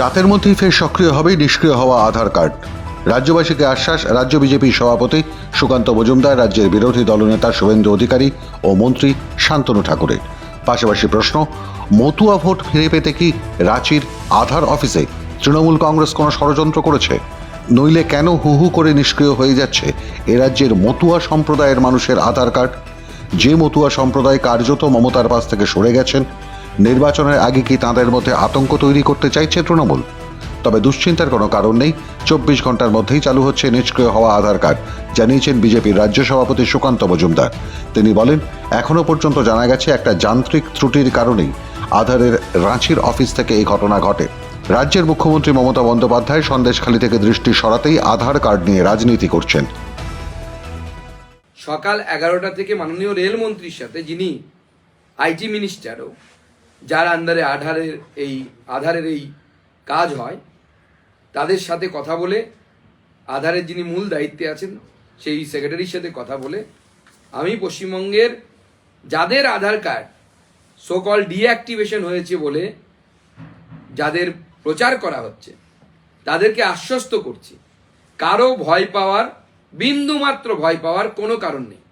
রাতের মধ্যেই ফের সক্রিয় হবে নিষ্ক্রিয় হওয়া আধার কার্ড। রাজ্যবাসীকে আশ্বাস, রাজ্য বিজেপির সভাপতি সুকান্ত মজুমদার, রাজ্যের বিরোধী দলনেতা শুভেন্দু অধিকারী ও মন্ত্রী শান্তনু ঠাকুরের। পাশাপাশি প্রশ্ন, মতুয়া ভোট ফিরে পেতে কি রাঁচির আধার অফিসে তৃণমূল কংগ্রেস কোনো ষড়যন্ত্র করেছে? নইলে কেন হু হু করে নিষ্ক্রিয় হয়ে যাচ্ছে এ রাজ্যের মতুয়া সম্প্রদায়ের মানুষের আধার কার্ড? যে মতুয়া সম্প্রদায় কার্যত মমতার পাশ থেকে সরে গেছেন নির্বাচনের আগে কি তাঁদের মধ্যে আতঙ্ক তৈরি করতে চাইছে তৃণমূল? তবে দুশ্চিন্তার কোনো কারণ নেই। চব্বিশ ঘণ্টার মধ্যেই চালু হচ্ছে নিষ্ক্রিয় হওয়া আধার কার্ড, জানিয়েছেন বিজেপির রাজ্য সভাপতি সুকান্ত মজুমদার। তিনি বলেন এখনও পর্যন্ত জানা গেছে একটা যান্ত্রিক ত্রুটির কারণেই আধারের রাঁচির অফিস থেকে এই ঘটনা ঘটে। রাজ্যের মুখ্যমন্ত্রী মমতা বন্দ্যোপাধ্যায় সন্দেশখালী থেকে দৃষ্টি সরাতেই আধার কার্ড নিয়ে রাজনীতি করছেন। সকাল এগারোটা থেকে মাননীয় রেলমন্ত্রীর সাথে যিনি আইটি মিনিস্টারও যার আন্ডারে আধারের এই আধারের এই কাজ হয়, তাদের সাথে কথা বলে, আধারের যিনি মূল দায়িত্বে আছেন, সেই সেক্রেটারির সাথে কথা বলে, আমি পশ্চিমবঙ্গের যাদের আধার কার্ড সোকল ডিঅ্যাক্টিভেশন হয়েছে বলে যাদের প্রচার করা হচ্ছে, তাদেরকে আশ্বস্ত করছি। কারও ভয় পাওয়ার, বিন্দুমাত্র ভয় পাওয়ার কোনো কারণ নেই।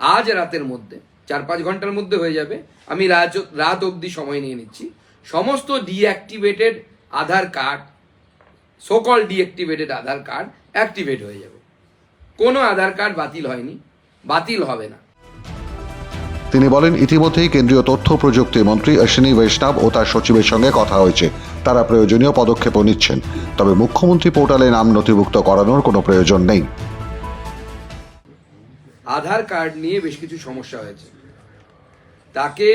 আজ রাতের মধ্যে। চার পাঁচ ঘণ্টার মধ্যে হয়ে যাবে। আমি রাত রাত অবধি সময় নিয়ে নিচ্ছি। সমস্ত ডিঅ্যাক্টিভেটেড আধার কার্ড সোকল ডিঅ্যাক্টিভেটেড আধার কার্ড অ্যাক্টিভেট হয়ে যাবে। কোনো আধার কার্ড বাতিল হয়নি। বাতিল হবে না। তিনি বলেন ইতিমধ্যেই কেন্দ্রীয় তথ্য প্রযুক্তি মন্ত্রী অশ্বিনী বৈষ্ণব ও তার সচিবের সঙ্গে কথা হয়েছে। তারা প্রয়োজনীয় পদক্ষেপও নিচ্ছেন। তবে মুখ্যমন্ত্রী পোর্টালে নাম নথিভুক্ত করানোর কোনো প্রয়োজন নেই। আধার কার্ড নিয়ে বেশ কিছু সমস্যা হয়েছে। তাকে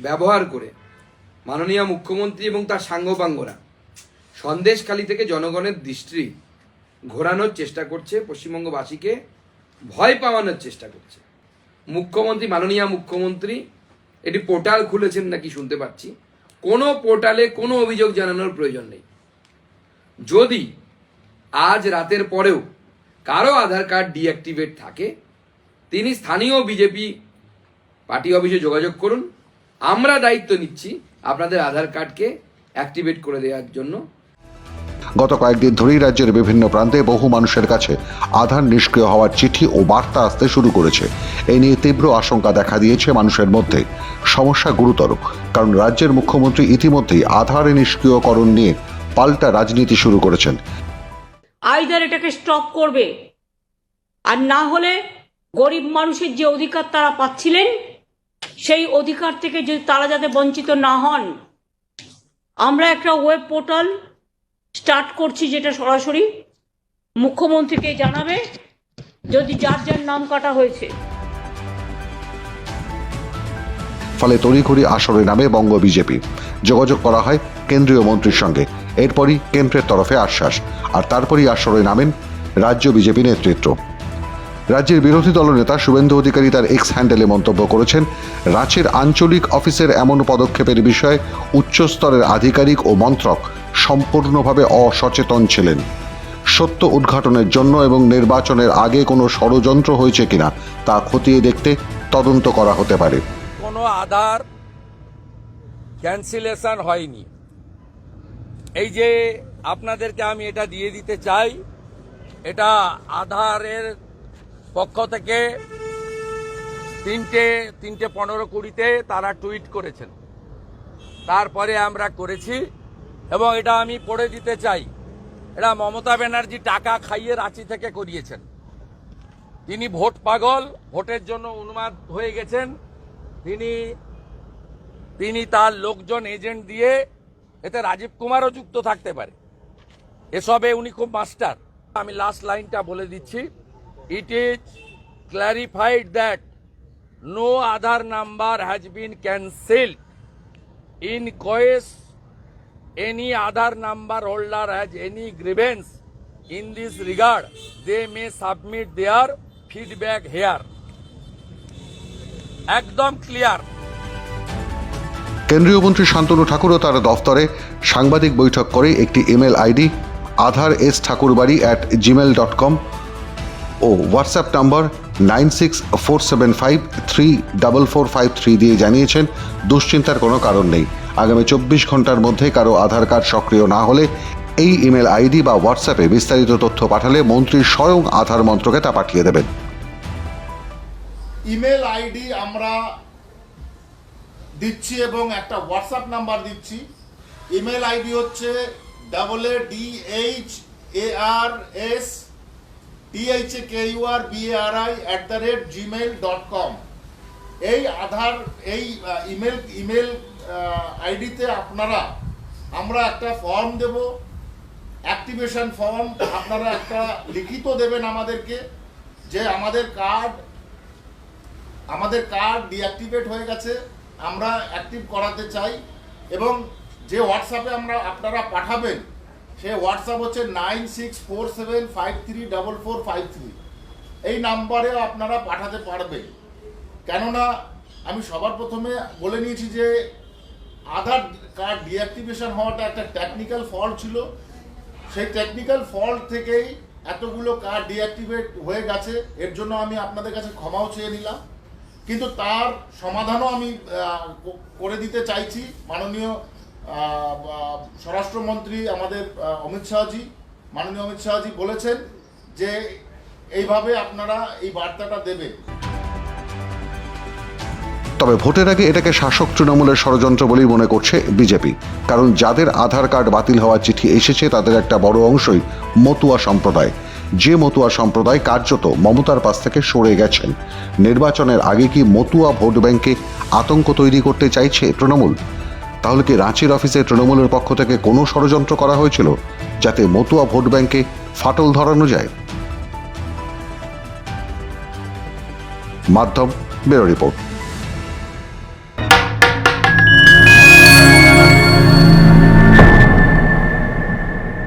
ব্যবহার করে মাননীয় মুখ্যমন্ত্রী এবং তার সাঙ্গপাঙ্গরা সন্দেশখালী থেকে জনগণের দৃষ্টি ঘোরানোর চেষ্টা করছে, পশ্চিমবঙ্গবাসীকে ভয় পাওয়ানোর চেষ্টা করছে। মুখ্যমন্ত্রী, মাননীয় মুখ্যমন্ত্রী, এটি পোর্টাল খুলেছেন নাকি শুনতে পাচ্ছি। কোনো পোর্টালে কোনো অভিযোগ জানানোর প্রয়োজন নেই। যদি আজ রাতের পরেও কারও আধার কার্ড ডিঅ্যাক্টিভেট থাকে, তিনি স্থানীয় বিজেপি পার্টি অফিসে যোগাযোগ করুন। আমরা দায়িত্ব নিচ্ছি আপনাদের আধার কার্ডকে অ্যাক্টিভেট করে দেওয়ার জন্য। গত কয়েকদিন ধরেই রাজ্যের বিভিন্ন প্রান্তে বহু মানুষের কাছে আধার নিষ্ক্রিয় হওয়ার চিঠি ও বার্তা আসতে শুরু করেছে। এই নিয়ে তীব্র আশঙ্কা দেখা দিয়েছে মানুষের মধ্যে। সমস্যা গুরুতর কারণ রাজ্যের মুখ্যমন্ত্রী ইতিমধ্যেই আধার নিষ্ক্রিয়করণ নিয়ে পাল্টা রাজনীতি শুরু করেছেন। আইদার এটাকে স্টপ করবে। আর না হলে গরিব মানুষের যে অধিকার তারা পাচ্ছিলেন সেই অধিকার থেকে যদি তারা যাতে বঞ্চিত না হন, আমরা একটা ওয়েব পোর্টাল স্টার্ট করছি যেটা সরাসরি মুখ্যমন্ত্রীকে জানাবে, যদি যার যার নাম কাটা হয়েছে। ফলে তড়িঘড়ি আসরে নামে বঙ্গ বিজেপি। যোগাযোগ করা হয় কেন্দ্রীয় মন্ত্রীর সঙ্গে। এরপরই কেন্দ্রের তরফে আশ্বাস। আর তারপরই আসরে নামেন রাজ্য বিজেপি নেতৃত্ব। রাজ্যের বিরোধী দলনেতা শুভেন্দু অধিকারী তার এক্স হ্যান্ডেলে মন্তব্য করেছেন। রাঁচির আঞ্চলিক অফিসের এমন পদক্ষেপের বিষয়ে উচ্চস্তরের আধিকারিক ও মন্ত্রক সম্পূর্ণভাবে অসচেতন ছিলেন। সত্য উদ্ঘাটনের জন্য এবং নির্বাচনের আগে কোনো ষড়যন্ত্র হয়েছে কিনা তা খতিয়ে দেখতে তদন্ত করা হতে পারে। কোনো আধার ক্যান্সেলেশন হয়নি। এই যে আপনাদেরকে আমি এটা দিয়ে দিতে চাই, এটা আধারের পক্ষ থেকে তিনটে তিনটে পনেরো কুড়িতে তারা টুইট করেছেন। তারপরে আমরা করেছি এবং এটা আমি পড়ে দিতে চাই। এটা মমতা ব্যানার্জি টাকা খাইয়ে রাঁচি থেকে করিয়েছেন। তিনি ভোট পাগল, ভোটের জন্য উন্মাদ হয়ে গেছেন। তিনি তিনি তার লোকজন এজেন্ট দিয়ে এতে রাজীব কুমারও যুক্ত থাকতে পারে। এসবে উনি খুব মাস্টার। আমি লাস্ট লাইনটা বলে দিচ্ছি। It is clarified that no Aadhaar number has been cancelled in Kayes any other number holder has any grievance. In this regard, they may submit their feedback here. একদম ক্লিয়ার কেন্দ্রীয় মন্ত্রী শান্তনু ঠাকুরও তার দফতরে সাংবাদিক বৈঠক করে একটি email ID Aadhaar S Thakurbari at Gmail dot com O WhatsApp number nine six four seven five three double four five three দিয়ে জানিয়েছেন, দুশ্চিন্তার কোনো কারণ নেই। আগামী চব্বিশ ঘণ্টার মধ্যে কারও আধার কার্ড সক্রিয় না হলে এই ইমেল আইডি বা হোয়াটসঅ্যাপে বিস্তারিত তথ্য পাঠালে মন্ত্রী স্বয়ং আধার মন্ত্রকে তা পাঠিয়ে দেবেন। ইমেল আইডি আমরা দিচ্ছি এবং একটা হোয়াটসঅ্যাপ নাম্বার দিচ্ছি। ইমেল আইডি হচ্ছে double A D H A R S D H A K U R B R I at the rate Gmail dot com এই আধার, এই ইমেল ইমেল আইডিতে আপনারা, আমরা একটা ফর্ম দেব অ্যাক্টিভেশন ফর্ম আপনারা একটা লিখিত দেবেন আমাদেরকে, যে আমাদের কার্ড আমাদের কার্ড ডিঅ্যাক্টিভেট হয়ে গেছে, আমরা অ্যাক্টিভ করাতে চাই, এবং যে হোয়াটসঅ্যাপে আমরা আপনারা পাঠাবেন সে হোয়াটসঅ্যাপ হচ্ছে nine six four seven five three double four five three এই নাম্বারেও আপনারা পাঠাতে পারবেন। কেননা, আমি সবার প্রথমে বলে নিয়েছি যে, আধার কার্ড ডিঅ্যাক্টিভেশন হওয়াটা একটা টেকনিক্যাল ফল্ট ছিল। সেই টেকনিক্যাল ফল্ট থেকেই এতগুলো কার্ড ডিঅ্যাক্টিভেট হয়ে গেছে। এর জন্য আমি আপনাদের কাছে ক্ষমাও চেয়ে নিলাম। কিন্তু তার সমাধানও আমি করে দিতে চাইছি। মাননীয় স্বরাষ্ট্রমন্ত্রী আমাদের অমিত শাহজি, মাননীয় অমিত শাহজি বলেছেন যে এইভাবে আপনারা এই বার্তাটা দেবেন। তবে ভোটের আগে এটাকে শাসক তৃণমূলের ষড়যন্ত্র বলেই মনে করছে বিজেপি। কারণ যাদের আধার কার্ড বাতিল হওয়ার চিঠি এসেছে, তাদের একটা বড় অংশই মতুয়া সম্প্রদায়। যে মতুয়া সম্প্রদায় কার্যত মমতার পাশ থেকে সরে গেছেন। নির্বাচনের আগে কি মতুয়া ভোট ব্যাংকে আতঙ্ক তৈরি করতে চাইছে তৃণমূল? তাহলে কি রাঁচির অফিসে তৃণমূলের পক্ষ থেকে কোনো ষড়যন্ত্র করা হয়েছিল যাতে মতুয়া ভোট ব্যাংকে ফাটল ধরানো যায়? মাধ্যম বেরো রিপোর্ট।